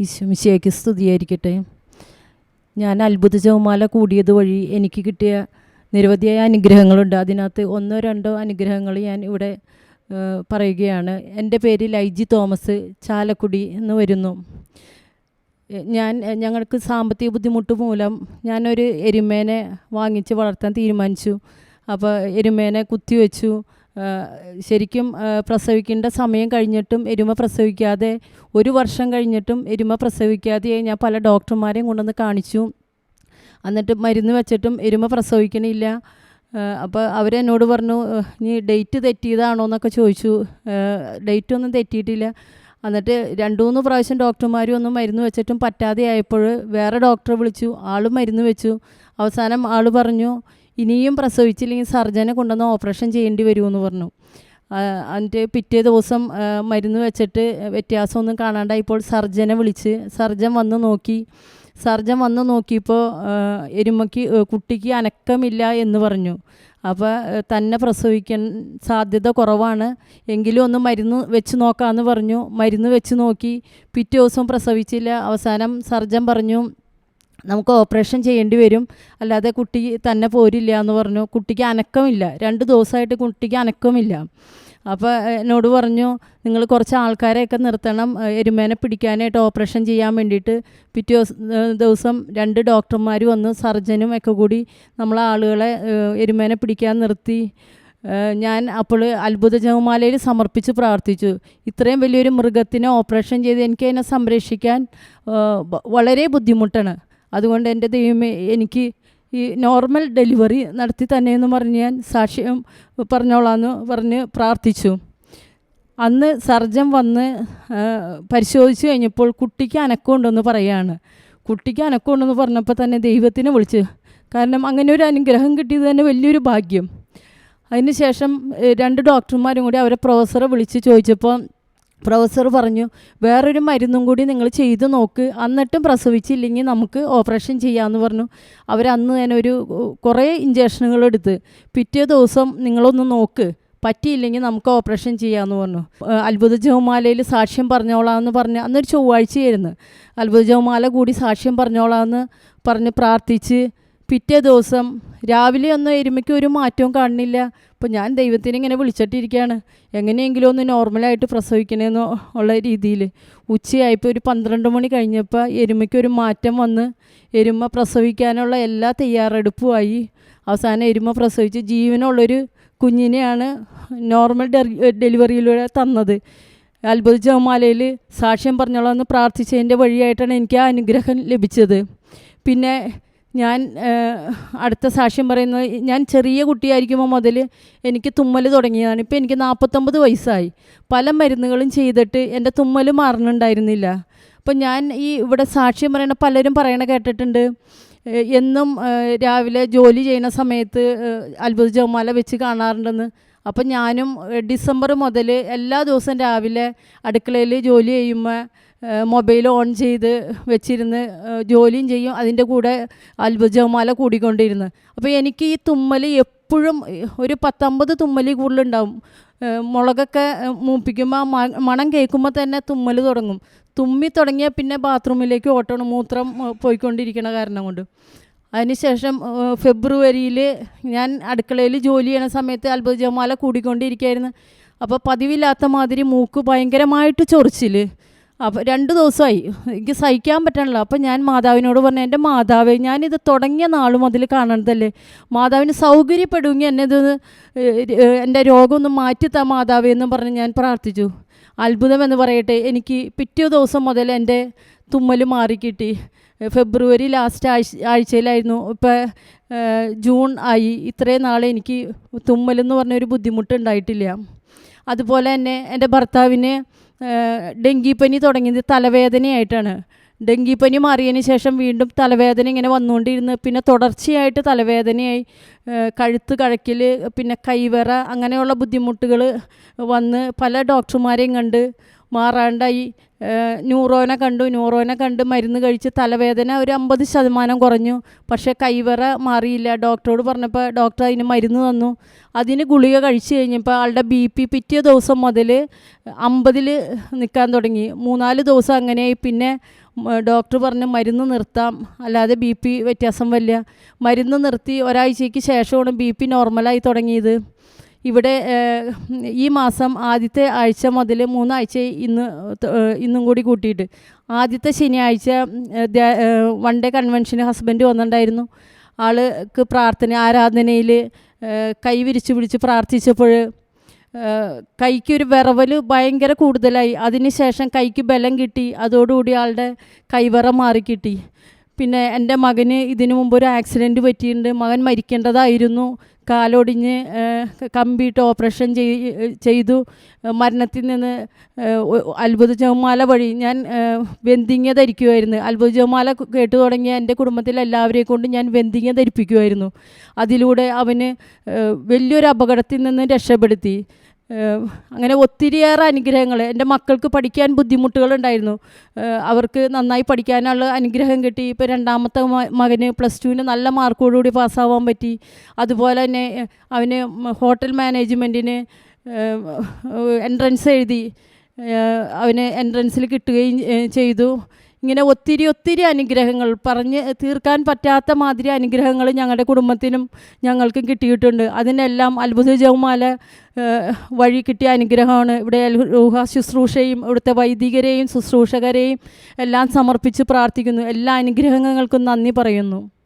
ഈശ്വമിശയ്ക്ക് സ്തുതിയായിരിക്കട്ടെ. ഞാൻ അത്ഭുത ജവമാല കൂടിയത് വഴി എനിക്ക് കിട്ടിയ നിരവധിയായ അനുഗ്രഹങ്ങളുണ്ട്. അതിനകത്ത് ഒന്നോ രണ്ടോ അനുഗ്രഹങ്ങൾ ഞാൻ ഇവിടെ പറയുകയാണ്. എന്റെ പേര് ലൈജി തോമസ് ചാലക്കുടി എന്ന് വരുന്നു. ഞാൻ ഞങ്ങൾക്ക് സാമ്പത്തിക ബുദ്ധിമുട്ട് മൂലം ഞാനൊരു എരുമേനെ വാങ്ങിച്ച് വളർത്താൻ തീരുമാനിച്ചു. അപ്പോൾ എരുമേനെ കുത്തിവെച്ചു. ശരിക്കും പ്രസവിക്കേണ്ട സമയം കഴിഞ്ഞിട്ടും എരുമ പ്രസവിക്കാതെ ഒരു വർഷം കഴിഞ്ഞിട്ടും എരുമ പ്രസവിക്കാതെ ഞാൻ പല ഡോക്ടർമാരെയും കൊണ്ടുവന്ന് കാണിച്ചു. എന്നിട്ട് മരുന്ന് വെച്ചിട്ടും എരുമ പ്രസവിക്കണില്ല. അപ്പോൾ അവരെന്നോട് പറഞ്ഞു നീ ഡേറ്റ് തെറ്റിയതാണോ എന്നൊക്കെ ചോദിച്ചു. ഡേറ്റ് ഒന്നും തെറ്റിയിട്ടില്ല. എന്നിട്ട് രണ്ടു മൂന്ന് പ്രാവശ്യം ഡോക്ടർമാരും ഒന്നും മരുന്ന് വെച്ചിട്ടും പറ്റാതെ ആയപ്പോൾ വേറെ ഡോക്ടറെ വിളിച്ചു. ആൾ മരുന്ന് വെച്ചു. അവസാനം ആൾ പറഞ്ഞു ഇനിയും പ്രസവിച്ചില്ലെങ്കിൽ സർജനെ കൊണ്ടുവന്ന് ഓപ്പറേഷൻ ചെയ്യേണ്ടി വരുമെന്ന് പറഞ്ഞു. എന്നിട്ട് പിറ്റേ ദിവസം മരുന്ന് വെച്ചിട്ട് വ്യത്യാസമൊന്നും കാണാണ്ടായപ്പോൾ സർജനെ വിളിച്ച്. സർജൻ വന്ന് നോക്കി. സർജൻ വന്ന് നോക്കിയപ്പോൾ എരുമയ്ക്ക് കുട്ടിക്ക് അനക്കമില്ല എന്ന് പറഞ്ഞു. അപ്പോൾ തന്നെ പ്രസവിക്കാൻ സാധ്യത കുറവാണ്. എങ്കിലും ഒന്ന് മരുന്ന് വെച്ച് നോക്കാമെന്ന് പറഞ്ഞു. മരുന്ന് വെച്ച് നോക്കി. പിറ്റേ ദിവസം പ്രസവിച്ചില്ല. അവസാനം സർജൻ പറഞ്ഞു നമുക്ക് ഓപ്പറേഷൻ ചെയ്യേണ്ടി വരും. അല്ലാതെ കുട്ടി തന്നെ പോരില്ല എന്ന് പറഞ്ഞു. കുട്ടിക്ക് അനക്കമില്ല. രണ്ട് ദിവസമായിട്ട് കുട്ടിക്ക് അനക്കമില്ല. അപ്പോൾ എന്നോട് പറഞ്ഞു നിങ്ങൾ കുറച്ച് ആൾക്കാരെയൊക്കെ നിർത്തണം. എരുമേനെ പിടിക്കാനായിട്ട് ഓപ്പറേഷൻ ചെയ്യാൻ വേണ്ടിയിട്ട് പിറ്റേ ദിവസം രണ്ട് ഡോക്ടർമാർ വന്ന് സർജനും ഒക്കെ കൂടി നമ്മളെ ആളുകളെ എരുമേനെ പിടിക്കാൻ നിർത്തി. ഞാൻ അപ്പോൾ അത്ഭുത ജവമാലയിൽ സമർപ്പിച്ച് പ്രാർത്ഥിച്ചു. ഇത്രയും വലിയൊരു മൃഗത്തിനെ ഓപ്പറേഷൻ ചെയ്ത് എനിക്ക് അതിനെ സംരക്ഷിക്കാൻ വളരെ ബുദ്ധിമുട്ടാണ്. അതുകൊണ്ട് എന്റെ ദൈവമേ എനിക്ക് ഈ നോർമൽ ഡെലിവറി നടത്തി തന്നെ എന്ന് പറഞ്ഞ് ഞാൻ സാക്ഷ്യം പറഞ്ഞോളാന്ന് പറഞ്ഞ് പ്രാർത്ഥിച്ചു. അന്ന് സർജൻ വന്ന് പരിശോധിച്ച് കഴിഞ്ഞപ്പോൾ കുട്ടിക്ക് അനക്കമുണ്ടെന്ന് പറയുകയാണ്. കുട്ടിക്ക് അനക്കമുണ്ടെന്ന് പറഞ്ഞപ്പോൾ തന്നെ ദൈവത്തിനെ വിളിച്ച്. കാരണം അങ്ങനെ ഒരു അനുഗ്രഹം കിട്ടിയത് തന്നെ വലിയൊരു ഭാഗ്യം. അതിനുശേഷം ശേഷം രണ്ട് ഡോക്ടർമാരും കൂടി അവരെ പ്രൊഫസറെ വിളിച്ച് ചോദിച്ചപ്പോൾ പ്രൊഫസർ പറഞ്ഞു വേറൊരു മരുന്നും കൂടി നിങ്ങൾ ചെയ്തു നോക്ക്. എന്നിട്ടും പ്രസവിച്ചില്ലെങ്കിൽ നമുക്ക് ഓപ്പറേഷൻ ചെയ്യാമെന്ന് പറഞ്ഞു. അവരന്ന് തന്നെ ഒരു കുറേ ഇഞ്ചക്ഷനുകൾ എടുത്ത് പിറ്റേ ദിവസം നിങ്ങളൊന്ന് നോക്ക്. പറ്റിയില്ലെങ്കിൽ നമുക്ക് ഓപ്പറേഷൻ ചെയ്യാമെന്ന് പറഞ്ഞു. അത്ഭുത ജവമാലയിൽ സാക്ഷ്യം പറഞ്ഞോളാമെന്ന് പറഞ്ഞ് അന്നൊരു ചൊവ്വാഴ്ചയായിരുന്നു. അത്ഭുത ജവമാല കൂടി സാക്ഷ്യം പറഞ്ഞോളാമെന്ന് പറഞ്ഞ് പ്രാർത്ഥിച്ച് പിറ്റേ ദിവസം രാവിലെ ഒന്നും എരുമയ്ക്ക് ഒരു മാറ്റവും കാണുന്നില്ല. അപ്പോൾ ഞാൻ ദൈവത്തിനെ ഇങ്ങനെ വിളിച്ചിട്ടിരിക്കുകയാണ് എങ്ങനെയെങ്കിലും ഒന്ന് നോർമലായിട്ട് പ്രസവിക്കണമെന്ന് ഉള്ള രീതിയിൽ ഉച്ചയായപ്പോൾ ഒരു പന്ത്രണ്ട് മണി കഴിഞ്ഞപ്പോൾ എരുമയ്ക്ക് ഒരു മാറ്റം വന്ന് എരുമ പ്രസവിക്കാനുള്ള എല്ലാ തയ്യാറെടുപ്പുമായി അവസാനം എരുമ പ്രസവിച്ച് ജീവനുള്ളൊരു കുഞ്ഞിനെയാണ് നോർമൽ ഡെലിവറിയിലൂടെ തന്നത്. അത്ഭുത ജവമാലയിൽ സാക്ഷ്യം പറഞ്ഞോളാം എന്ന് പ്രാർത്ഥിച്ചതിന്റെ വഴിയായിട്ടാണ് എനിക്ക് ആ അനുഗ്രഹം ലഭിച്ചത്. പിന്നെ ഞാൻ അടുത്ത സാക്ഷ്യം പറയുന്നത് ഞാൻ ചെറിയ കുട്ടിയായിരിക്കുമ്പോൾ മുതൽ എനിക്ക് തുമ്മൽ തുടങ്ങിയതാണ്. ഇപ്പോൾ എനിക്ക് നാൽപ്പത്തൊമ്പത് വയസ്സായി. പല മരുന്നുകളും ചെയ്തിട്ട് എന്റെ തുമ്മൽ മാറുന്നുണ്ടായിരുന്നില്ല അപ്പം ഞാൻ ഈ ഇവിടെ സാക്ഷ്യം പറയണ പലരും പറയണ കേട്ടിട്ടുണ്ട്. എന്നും രാവിലെ ജോലി ചെയ്യുന്ന സമയത്ത് അത്ഭുത ജവമാല വെച്ച് കാണാറുണ്ടെന്ന്. അപ്പം ഞാനും ഡിസംബർ മുതൽ എല്ലാ ദിവസവും രാവിലെ അടുക്കളയിൽ ജോലി ചെയ്യുമ്പോൾ മൊബൈൽ ഓൺ ചെയ്ത് വെച്ചിരുന്ന് ജോലിയും ചെയ്യും. അതിന്റെ കൂടെ അത്ഭുതമാല കൂടിക്കൊണ്ടിരുന്ന്. അപ്പോൾ എനിക്ക് ഈ തുമ്മൽ എപ്പോഴും ഒരു പത്തൊമ്പത് തുമ്മൽ കൂടുതലുണ്ടാവും. മുളകൊക്കെ മൂപ്പിക്കുമ്പോൾ മണം കേൾക്കുമ്പോൾ തന്നെ തുമ്മൽ തുടങ്ങും. തുമ്മി തുടങ്ങിയാൽ പിന്നെ ബാത്റൂമിലേക്ക് ഓട്ടണം മൂത്രം പോയിക്കൊണ്ടിരിക്കണ കാരണം കൊണ്ട്. അതിനുശേഷം ഫെബ്രുവരിയിൽ ഞാൻ അടുക്കളയിൽ ജോലി ചെയ്യണ സമയത്ത് അത്ഭുതമാല കൂടിക്കൊണ്ടിരിക്കുകയായിരുന്നു അപ്പോൾ പതിവില്ലാത്ത മാതിരി മൂക്ക് ഭയങ്കരമായിട്ട് ചൊറിച്ചിൽ അപ്പോൾ രണ്ട് ദിവസമായി. എനിക്ക് സഹിക്കാൻ പറ്റണില്ല. അപ്പം ഞാൻ മാതാവിനോട് പറഞ്ഞു എന്റെ മാതാവേ ഞാനിത് തുടങ്ങിയ നാൾ മുതൽ കാണണതല്ലേ? മാതാവിന് സൗകര്യപ്പെടുമെങ്കിൽ എന്നെ ഇത് എന്റെ രോഗം ഒന്ന് മാറ്റിത്താ മാതാവേ എന്ന് പറഞ്ഞ് ഞാൻ പ്രാർത്ഥിച്ചു. അത്ഭുതം എന്ന് പറയട്ടെ എനിക്ക് പിറ്റേ ദിവസം മുതൽ എന്റെ തുമ്മൽ മാറിക്കിട്ടി ഫെബ്രുവരി ലാസ്റ്റ് ആഴ്ച ആഴ്ചയിലായിരുന്നു. ഇപ്പോൾ ജൂൺ ആയി. ഇത്രയും നാളെ എനിക്ക് തുമ്മലെന്ന് പറഞ്ഞൊരു ബുദ്ധിമുട്ടുണ്ടായിട്ടില്ല അതുപോലെ തന്നെ എന്റെ ഭർത്താവിന് ഡെങ്കിപ്പനി തുടങ്ങിയത് തലവേദനയായിട്ടാണ്. ഡെങ്കിപ്പനി മാറിയതിന് ശേഷം വീണ്ടും തലവേദന ഇങ്ങനെ വന്നുകൊണ്ടിരുന്ന്. പിന്നെ തുടർച്ചയായിട്ട് തലവേദനയായി. കഴുത്ത് കഴക്കൽ പിന്നെ കൈവിറ അങ്ങനെയുള്ള ബുദ്ധിമുട്ടുകൾ വന്ന് പല ഡോക്ടർമാരെയും കണ്ട് മാറാണ്ടായി. ന്യൂറോനെ കണ്ടു. ന്യൂറോനെ കണ്ട് മരുന്ന് കഴിച്ച് തലവേദന ഒരു അമ്പത് ശതമാനം കുറഞ്ഞു. പക്ഷേ കൈവറ മാറിയില്ല. ഡോക്ടറോട് പറഞ്ഞപ്പോൾ ഡോക്ടർ അതിന് മരുന്ന് തന്നു. അതിന് ഗുളിക കഴിച്ചു കഴിഞ്ഞപ്പോൾ ആളുടെ ബി പി പിറ്റേ ദിവസം മുതൽ അമ്പതിൽ നിൽക്കാൻ തുടങ്ങി. മൂന്നാൽ ദിവസം അങ്ങനെയായി. പിന്നെ ഡോക്ടർ പറഞ്ഞ് മരുന്ന് നിർത്താം. അല്ലാതെ ബി പി വ്യത്യാസം വരില്ല. മരുന്ന് നിർത്തി ഒരാഴ്ചയ്ക്ക് ശേഷമാണ് ബി പി നോർമലായി തുടങ്ങിയത്. ഇവിടെ ഈ മാസം ആദ്യത്തെ ആഴ്ച മുതൽ മൂന്നാഴ്ച ഇന്ന് ഇന്നും കൂടി കൂട്ടിയിട്ട്. ആദ്യത്തെ ശനിയാഴ്ച വൺ ഡേ കൺവെൻഷന് ഹസ്ബൻഡ് വന്നിട്ടുണ്ടായിരുന്നു. ആൾക്ക് പ്രാർത്ഥന ആരാധനയിൽ കൈ വിരിച്ച് പിടിച്ച് പ്രാർത്ഥിച്ചപ്പോൾ കൈക്കൊരു വിറവൽ ഭയങ്കര കൂടുതലായി. അതിനുശേഷം കൈക്ക് ബലം കിട്ടി. അതോടുകൂടി ആളുടെ കൈവിറ മാറിക്കിട്ടി പിന്നെ എന്റെ മകന് ഇതിനു മുമ്പ് ഒരു ആക്സിഡന്റ് പറ്റിയിട്ടുണ്ട്. മകൻ മരിക്കേണ്ടതായിരുന്നു. കാലൊടിഞ്ഞ് കമ്പിയിട്ട് ഓപ്പറേഷൻ ചെയ് ചെയ്തു. മരണത്തിൽ നിന്ന് അത്ഭുത ജവമാല വഴി ഞാൻ വെന്തിങ്ങ ധരിക്കുമായിരുന്നു അത്ഭുത ജവമാല കേട്ടു തുടങ്ങിയ എന്റെ കുടുംബത്തിലെ എല്ലാവരെയും കൊണ്ട് ഞാൻ വെന്തിങ്ങ ധരിപ്പിക്കുമായിരുന്നു അതിലൂടെ അവന് വലിയൊരു അപകടത്തിൽ നിന്ന് രക്ഷപ്പെടുത്തി. അങ്ങനെ ഒത്തിരിയേറെ അനുഗ്രഹങ്ങൾ എന്റെ മക്കൾക്ക് പഠിക്കാൻ ബുദ്ധിമുട്ടുകളുണ്ടായിരുന്നു. അവർക്ക് നന്നായി പഠിക്കാനുള്ള അനുഗ്രഹം കിട്ടി. ഇപ്പോൾ രണ്ടാമത്തെ മകന് പ്ലസ് ടുവിന് നല്ല മാർക്കോടുകൂടി പാസ്സാവാൻ പറ്റി. അതുപോലെ തന്നെ അവന് ഹോട്ടൽ മാനേജ്മെന്റിന് എൻട്രൻസ് എഴുതി. അവന് എൻട്രൻസിൽ കിട്ടുകയും ചെയ്തു. ഇങ്ങനെ ഒത്തിരി ഒത്തിരി അനുഗ്രഹങ്ങൾ. പറഞ്ഞ് തീർക്കാൻ പറ്റാത്ത മാതിരി അനുഗ്രഹങ്ങൾ ഞങ്ങളുടെ കുടുംബത്തിനും ഞങ്ങൾക്കും കിട്ടിയിട്ടുണ്ട്. അതിനെല്ലാം അത്ഭുത ജവമാല വഴി കിട്ടിയ അനുഗ്രഹമാണ്. ഇവിടെ രൂഹ ശുശ്രൂഷയും ഇവിടുത്തെ വൈദികരെയും ശുശ്രൂഷകരെയും എല്ലാം സമർപ്പിച്ച് പ്രാർത്ഥിക്കുന്നു. എല്ലാ അനുഗ്രഹങ്ങൾക്കും നന്ദി പറയുന്നു.